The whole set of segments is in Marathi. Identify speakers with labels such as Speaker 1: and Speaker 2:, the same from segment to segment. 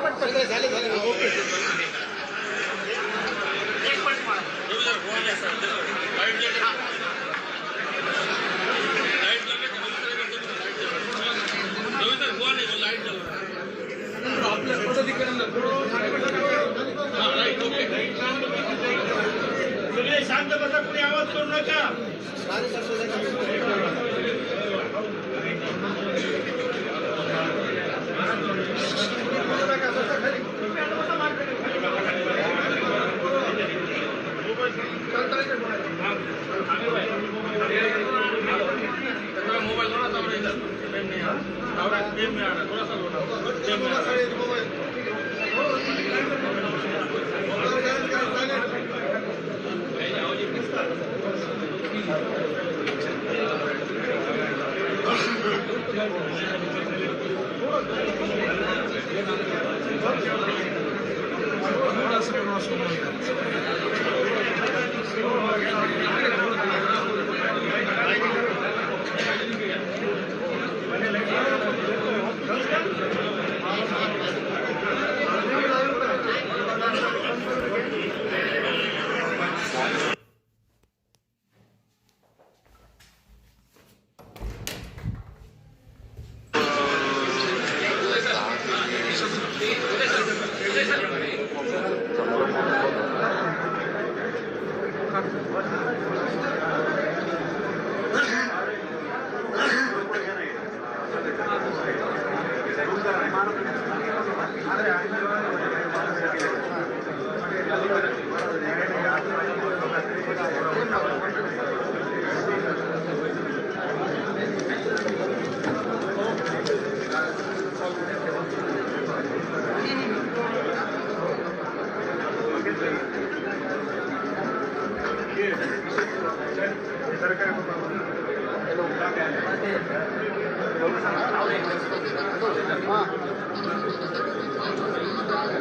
Speaker 1: करायचे झाले झाले.
Speaker 2: Gracias. Gracias.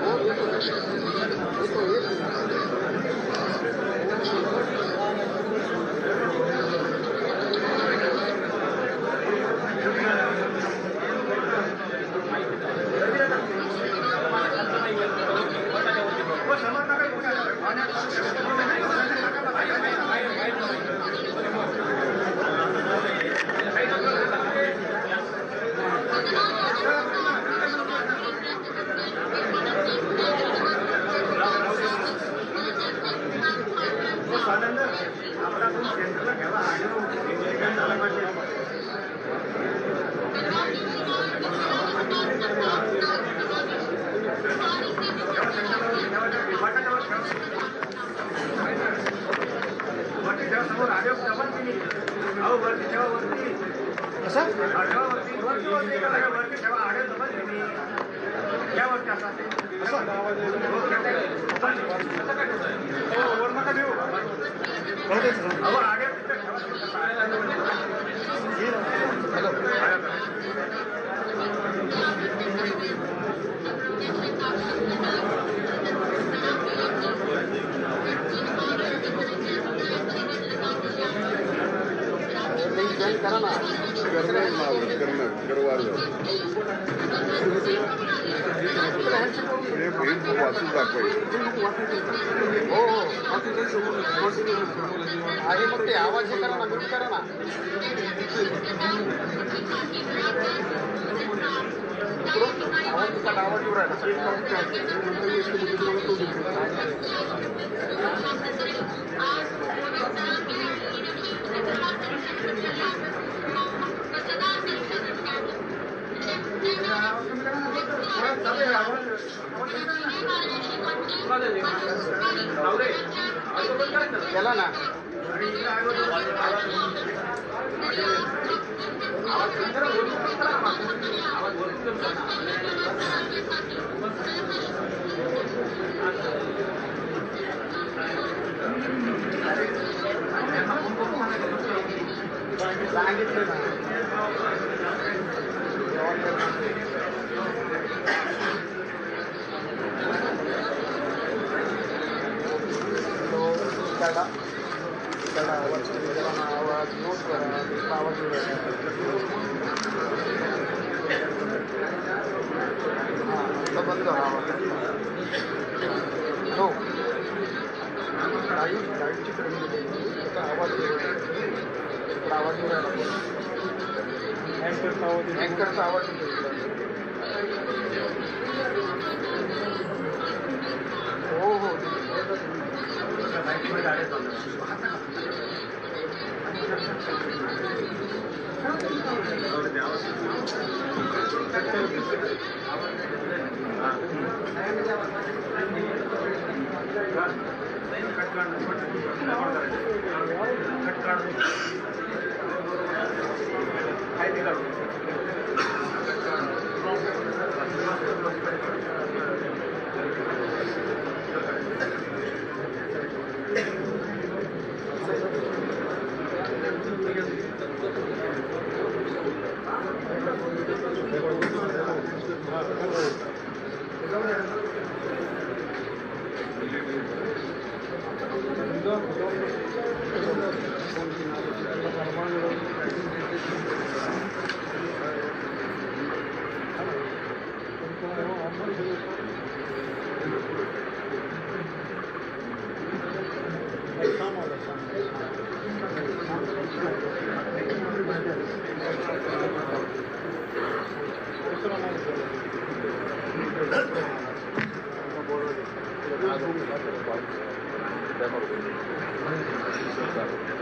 Speaker 2: Ну, это наша работа. आ रहा थोड़ा सा में आ रहा कसं
Speaker 3: वाचून दाखवायचं
Speaker 2: हो हो आहे मग ते आवाज हे करा ना म्यूट करा ना आवाज तुमचा आवाज येऊ केला ना सांगितलं ना सांगितलं त्याला आवाज त्याला आवाज नोट करा नुसता आवाज येऊ राहिला. हा, आता बंद करा आवाज हो लाइट लाईटची ट्रेनिंग त्याचा आवाज येऊ राहिला. त्याचा आवाज येऊ राहिला अँकरचा आवाज येऊ राहिला. हो, हो, हो. Gracias.
Speaker 3: हो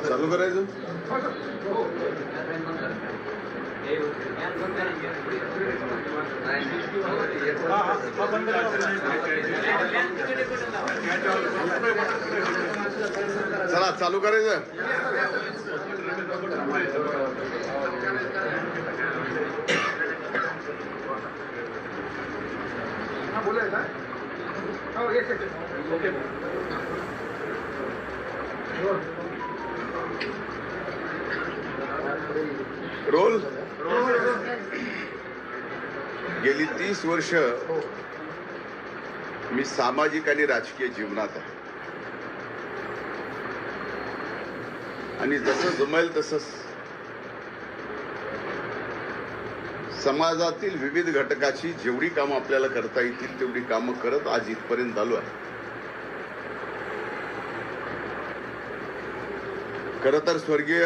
Speaker 3: चालू करायचं? चला चालू करायचं
Speaker 2: हा बोलाय का हो एक सेकंड ओके
Speaker 3: रोल? गेली तीस वर्ष मी सामाजिक आणि राजकीय जीवनात आहे. आणि जसं जमेल तसं समाजातील विविध घटकाची जेवढी कामं आपल्याला करता येतील तेवढी कामं करत आज इथपर्यंत आलो आहे. खर तर स्वर्गीय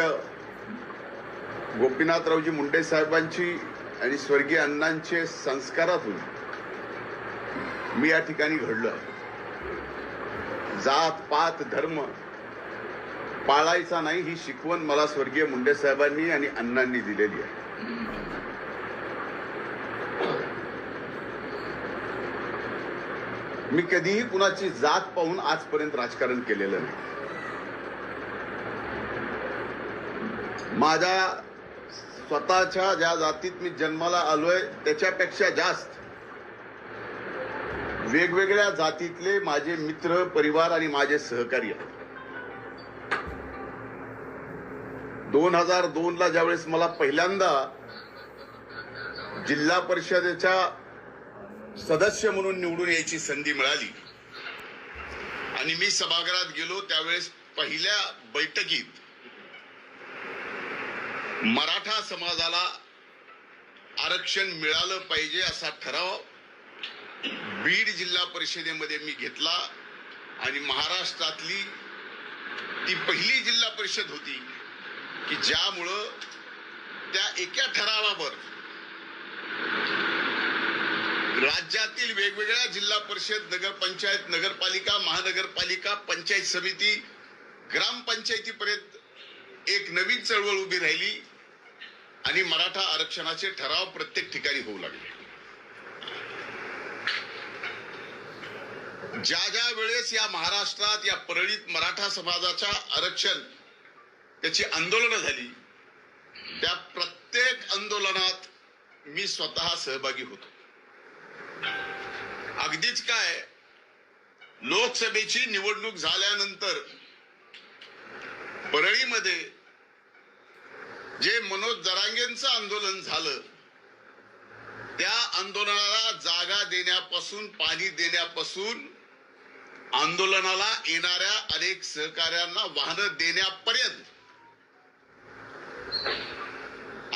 Speaker 3: गोपीनाथरावजी मुंडे साहेबांची आणि स्वर्गीय अण्णांचे संस्कारातून मी या ठिकाणी घडलो आहे. जात पात धर्म पाळायचा नाही ही शिकवण मला स्वर्गीय मुंडे साहेबांनी आणि अण्णांनी दिलेली आहे. मी कधीही कुणाची जात पाहून आजपर्यंत राजकारण केलेलं नाही. माझ्या स्वतःच्या ज्या जातीत मी जन्माला आलोय त्याच्यापेक्षा जास्त वेगवेगळ्या जातीतले माझे मित्र परिवार आणि माझे सहकारी आहेत. दोन हजार दोन ला ज्यावेळेस मला पहिल्यांदा जिल्हा परिषदेच्या सदस्य म्हणून निवडून यायची संधी मिळाली. आणि मी सभागृहात गेलो त्यावेळेस पहिल्या बैठकीत मराठा समाजाला आरक्षण मिळालं पाहिजे असा ठराव बीड जिल्हा परिषदेमध्ये मी घेतला आणि महाराष्ट्रातली ती पहिली जिल्हा परिषद होती की ज्यामुळं त्या एका ठरावावर राज्यातील वेगवेगळ्या जिल्हा परिषद नगरपंचायत नगरपालिका महानगरपालिका पंचायत समिती ग्रामपंचायतीपर्यंत एक नवीन चळवळ उभी राहिली आणि मराठा आरक्षणाचे ठराव प्रत्येक ठिकाणी होऊ लागले. ज्या ज्या वेळेस या महाराष्ट्रात या परळीत मराठा समाजाच्या आरक्षण त्याची आंदोलनं झाली त्या प्रत्येक आंदोलनात मी स्वतः सहभागी होतो. अगदीच काय? लोकसभेची निवडणूक झाल्यानंतर परळीमध्ये जे मनोज जरांगेंचं आंदोलन झालं त्या आंदोलनाला जागा देण्यापासून पाणी देण्यापासून आंदोलनाला येणाऱ्या अनेक सहकार्यांना वाहन देण्यापर्यंत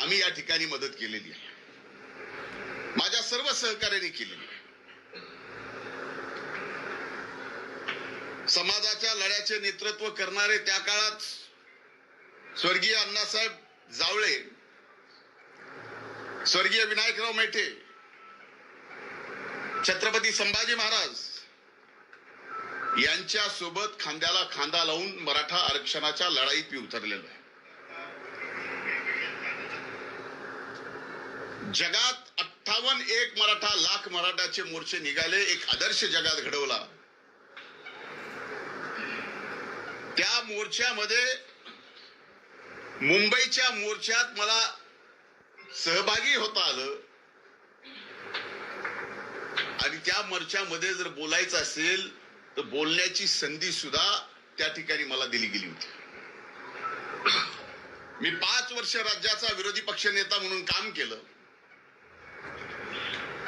Speaker 3: आम्ही या ठिकाणी मदत केलेली आहे. माझ्या सर्व सहकार्याने केलेली समाजाच्या लढ्याचे नेतृत्व करणारे त्या काळात स्वर्गीय अण्णासाहेब जावळे स्वर्गीय विनायकराव मेठे छत्रपती संभाजी महाराज यांच्या सोबत खांद्याला खांदा लावून मराठा आरक्षणाच्या लढाईत मी उतरलेलो आहे. जगात अठ्ठावन्न एक मराठा लाख मराठाचे मोर्चे निघाले एक आदर्श जगात घडवला. त्या मोर्चामध्ये मुंबईच्या मोर्चात मला सहभागी होता आलं. आणि त्या मोर्चामध्ये जर बोलायचं असेल तर बोलण्याची संधी सुद्धा त्या ठिकाणी मला दिली गेली होती. मी पाच वर्ष राज्याचा विरोधी पक्ष नेता म्हणून काम केलं.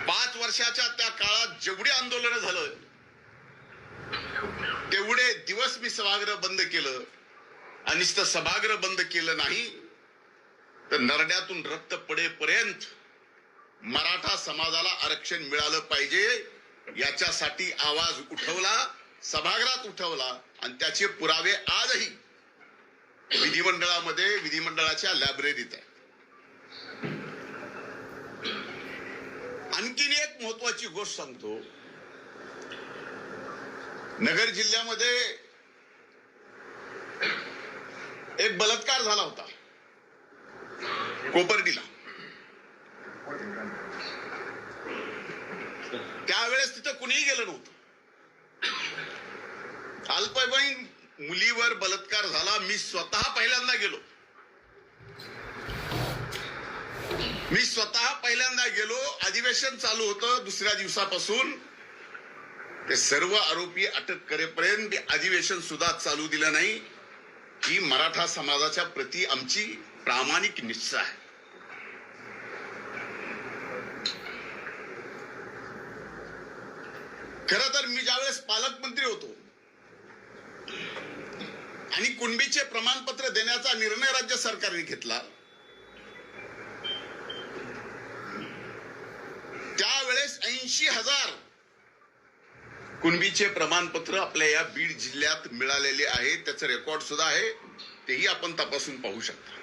Speaker 3: पाच वर्षाच्या त्या काळात जेवढी आंदोलन झालं तेवढे दिवस मी सभागृह बंद केलं आणि सभागृह बंद केलं नाही तर नरड्यातून रक्त पडेपर्यंत मराठा समाजाला आरक्षण मिळालं पाहिजे याच्यासाठी आवाज उठवला सभागृहात उठवला आणि त्याचे पुरावे आजही विधिमंडळामध्ये विधिमंडळाच्या लायब्ररीत आहे आणखीन एक महत्वाची गोष्ट सांगतो. नगर जिल्ह्यामध्ये एक बलात्कार झाला होता. कोपर्डीला. त्यावेळेस तिथं कुणीही गेलं नव्हतं. अल्पवयीन मुलीवर बलात्कार झाला. मी स्वतः पहिल्यांदा गेलो. मी स्वतः पहिल्यांदा गेलो. अधिवेशन चालू होतं दुसऱ्या दिवसापासून. ते सर्व आरोपी अटक करेपर्यंत अधिवेशन सुद्धा चालू दिलं नाही. ही मराठा समाजाच्या प्रती आमची प्रामाणिक निश्चय आहे. खर तर मी ज्यावेळेस पालकमंत्री होतो आणि कुणबीचे प्रमाणपत्र देण्याचा निर्णय राज्य सरकारने घेतला त्यावेळेस ऐंशी हजार कुणबीचे प्रमाणपत्र आपल्या या बीड जिल्ह्यात मिळालेले आहे. त्याचं रेकॉर्ड सुद्धा आहे. तेही आपण तपासून पाहू शकता.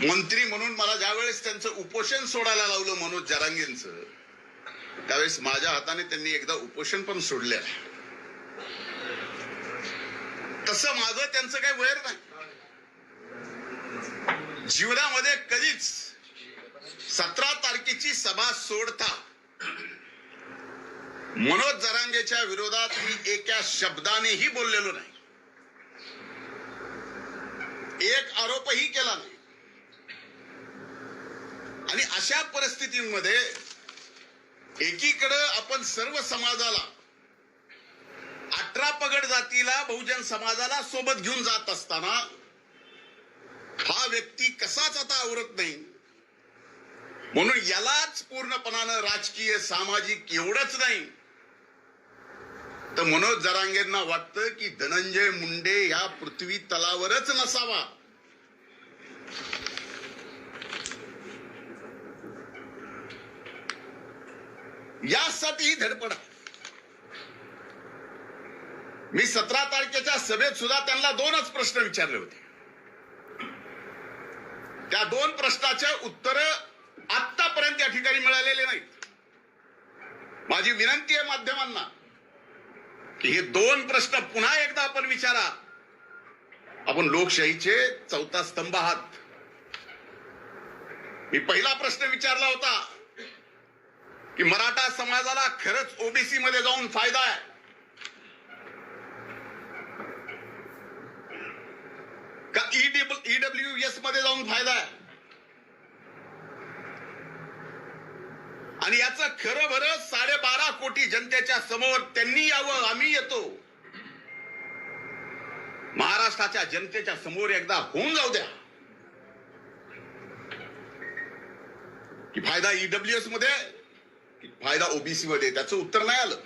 Speaker 3: मंत्री म्हणून मला ज्यावेळेस त्यांचं उपोषण सोडायला लावलं मनोज जरांगेंचं त्यावेळेस माझ्या हाताने त्यांनी एकदा उपोषण पण सोडले आहे. तसं माझं त्यांचं काही वैर नाही. जीवनामध्ये कधीच सतरा तारखेची सभा सोडता. मनोज जरांगेच्या विरोधात मी एका शब्दानेही बोललेलो नाही. एक आरोपही केला नाही. आणि अशा परिस्थितीमध्ये एकीकडं आपण सर्व समाजाला अठरा पगड जातीला बहुजन समाजाला सोबत घेऊन जात असताना हा व्यक्ती कसाच आता आवरत नाही? म्हणून यालाच पूर्णपणानं राजकीय सामाजिक एवढंच नाही. तर मनोज जरांगेंना वाटतं की धनंजय मुंडे या पृथ्वी तलावरच नसावा. यासाठी ही धडपड. मी सतरा तारखेच्या सभेत सुद्धा त्यांना दोनच प्रश्न विचारले होते. त्या दोन प्रश्नाच्या उत्तर अधिकारी मिळालेले नाहीत. माझी विनंती आहे माध्यमांना की हे दोन प्रश्न पुन्हा एकदा आपण विचारा. आपण लोकशाहीचे चौथा स्तंभ आहात. मी पहिला प्रश्न विचारला होता की मराठा समाजाला खरंच ओबीसी मध्ये जाऊन फायदा आहे? का ईडब्ल्यू एसमध्ये जाऊन फायदा आहे? आणि याचं खरं बरं साडेबारा कोटी जनतेच्या समोर त्यांनी यावं आम्ही येतो. महाराष्ट्राच्या जनतेच्या समोर एकदा होऊन जाऊ द्या. की फायदा ईडब्ल्यू एसमध्ये की फायदा ओबीसी मध्ये त्याचं उत्तर नाही आलं.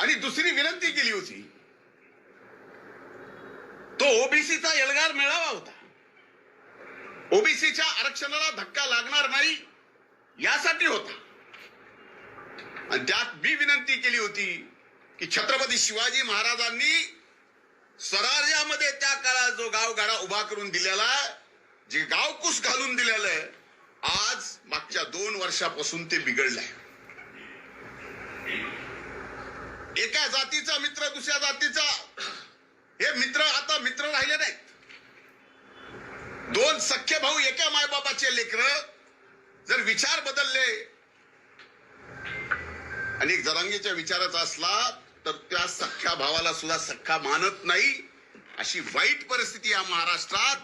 Speaker 3: आणि दुसरी विनंती केली होती. तो ओबीसीचा एल्गार मेळावा होता. ओबीसीच्या आरक्षणाला धक्का लागणार नाही यासाठी होता. आणि त्यात मी विनंती केली होती की छत्रपती शिवाजी महाराजांनी स्वराज्यामध्ये त्या काळात जो गावगाडा उभा करून दिलेला जे गावकुस घालून दिलेलं आज मागच्या दोन वर्षापासून ते बिघडलंय. एका जातीचा मित्र दुसऱ्या जातीचा. हे मित्र आता मित्र राहिले नाहीत. दोन सख्खे भाऊ एका मायबापाचे लेकर जर विचार बदलले आणि जरांगीच्या विचाराचा असला तर त्या सख्ख्या भावाला सुद्धा सख्खा मानत नाही अशी वाईट परिस्थिती या महाराष्ट्रात.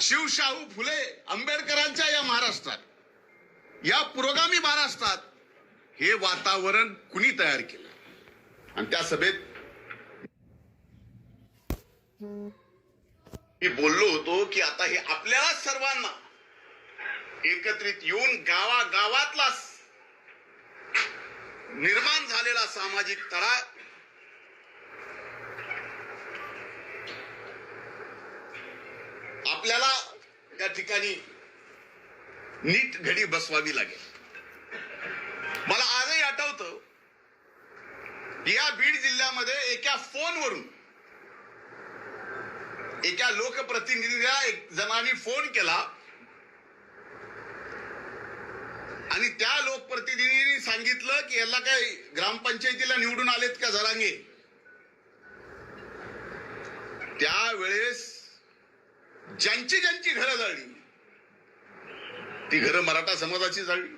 Speaker 3: शिवशाहू फुले आंबेडकरांच्या या महाराष्ट्रात या पुरोगामी महाराष्ट्रात हे वातावरण कुणी तयार केलं? आणि त्या सभेत मी बोललो होतो की आता हे आपल्याला सर्वांना एकत्रित येऊन गावागावातला निर्माण झालेला सामाजिक तळा आपल्याला त्या ठिकाणी नीट घडी बसवावी लागेल. मला आजही आठवतं या बीड जिल्ह्यामध्ये एका फोनवरून एका लोकप्रतिनिधीला एक जणांनी फोन केला. आणि त्या लोकप्रतिनिधींनी सांगितलं की याला काय ग्रामपंचायतीला निवडून आलेत का जरांगे? त्यावेळेस ज्यांची ज्यांची घरं जाळली ती घरं मराठा समाजाची जाळली.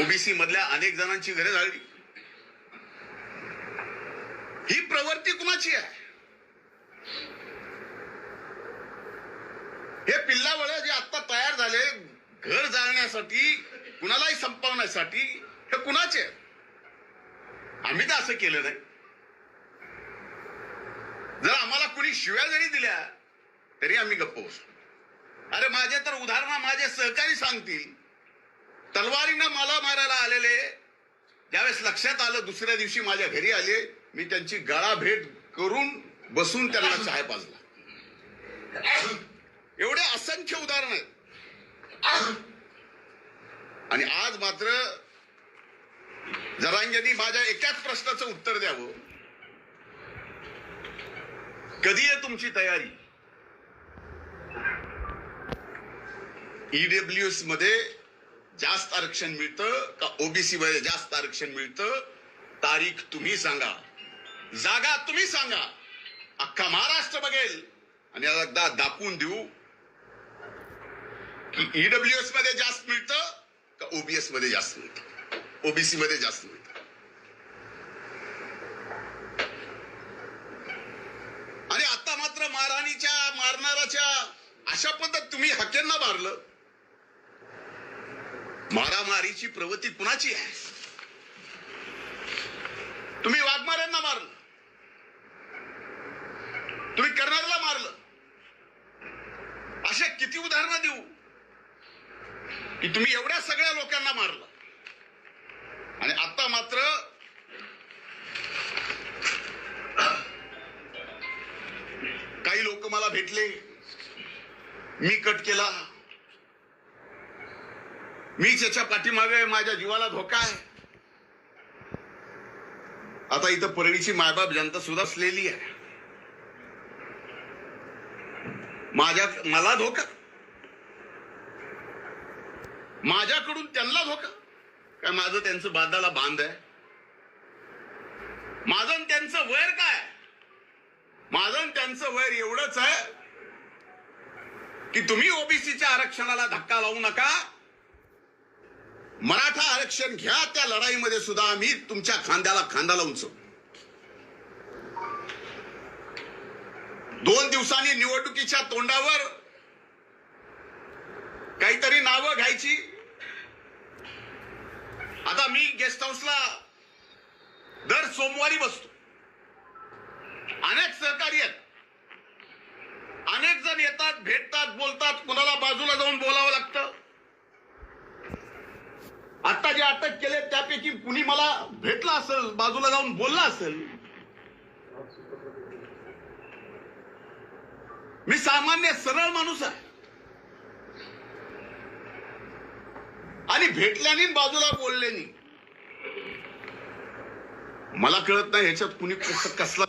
Speaker 3: ओबीसी मधल्या अनेक जणांची घरं जाळली. ही प्रवृत्ती कुणाची आहे? हे पिल्लावळ जे आता तयार झाले घर जाळण्यासाठी कुणालाही संपवण्यासाठी हे कुणाचे? आम्ही तर असं केलं नाही. जर आम्हाला कुणी शिव्या जरी दिल्या तरी आम्ही गप्प बसतो अरे माझे तर उदाहरण माझे सहकारी सांगतील. तलवारीनं मला मारायला आलेले ज्यावेळेस लक्षात आलं दुसऱ्या दिवशी माझ्या घरी आले मी त्यांची गळा भेट करून बसून त्यांना चहा पाजला. एवढे असंख्य उदाहरण आहेत. आणि आज मात्र जरांगेनी माझ्या एकाच प्रश्नाचं उत्तर द्यावं. कधी आहे तुमची तयारी? ईडब्ल्यू एसमध्ये जास्त आरक्षण मिळतं का ओबीसी मध्ये जास्त आरक्षण मिळतं? तारीख तुम्ही सांगा. जागा तुम्ही सांगा. अख्खा महाराष्ट्र बघेल. आणि एकदा दाखवून देऊ. की ईडब्ल्यू एसमध्ये जास्त मिळतं का ओबीएसमध्ये जास्त मिळतं? ओबीसी मध्ये जास्त मिळतं. आणि आता मात्र मारहाणीच्या मारणाराच्या अशा पद्धत तुम्ही हक्यांना मारलं. मारामारीची प्रवृत्ती कुणाची आहे? तुम्ही वाघमाऱ्यांना मारलं. तुम्ही करणाऱ्याला मारलं. अशा किती उदाहरणं देऊ? की तुम्ही एवढ्या सगळ्या लोकांना मारलं. आणि आता मात्र काही लोक मला भेटले. मी कट केला. मी त्याच्या पाठीमागे माझ्या जीवाला धोका आहे. आता इथं परळीची मायबाप जनता सुद्धा असलेली आहे. माझ्या मला धोका. माझ्याकडून त्यांना धोका. काय माझं त्यांचं बांधाला बांध आहे? माझं त्यांचं वैर काय माझं त्यांचं वैर एवढंच आहे की तुम्ही ओबीसीच्या आरक्षणाला धक्का लावू नका. मराठा आरक्षण घ्या त्या लढाईमध्ये सुद्धा आम्ही तुमच्या खांद्याला खांदा लावून दोन दिवसांनी निवडणुकीच्या तोंडावर काहीतरी नावं घ्यायची. आता मी गेस्ट हाऊसला दर सोमवारी बसतो. अनेक सहकारी आहेत. अनेक जण येतात भेटतात बोलतात. कुणाला बाजूला जाऊन बोलावं लागतं. आता जे अटक केले त्यापैकी कुणी मला भेटला असेल बाजूला जाऊन बोलला असेल मी सामान्य सरळ माणूस आहे. आणि भेटल्याने बाजूला बोलल्याने. मला कळत नाही ह्याच्यात कुणी कसला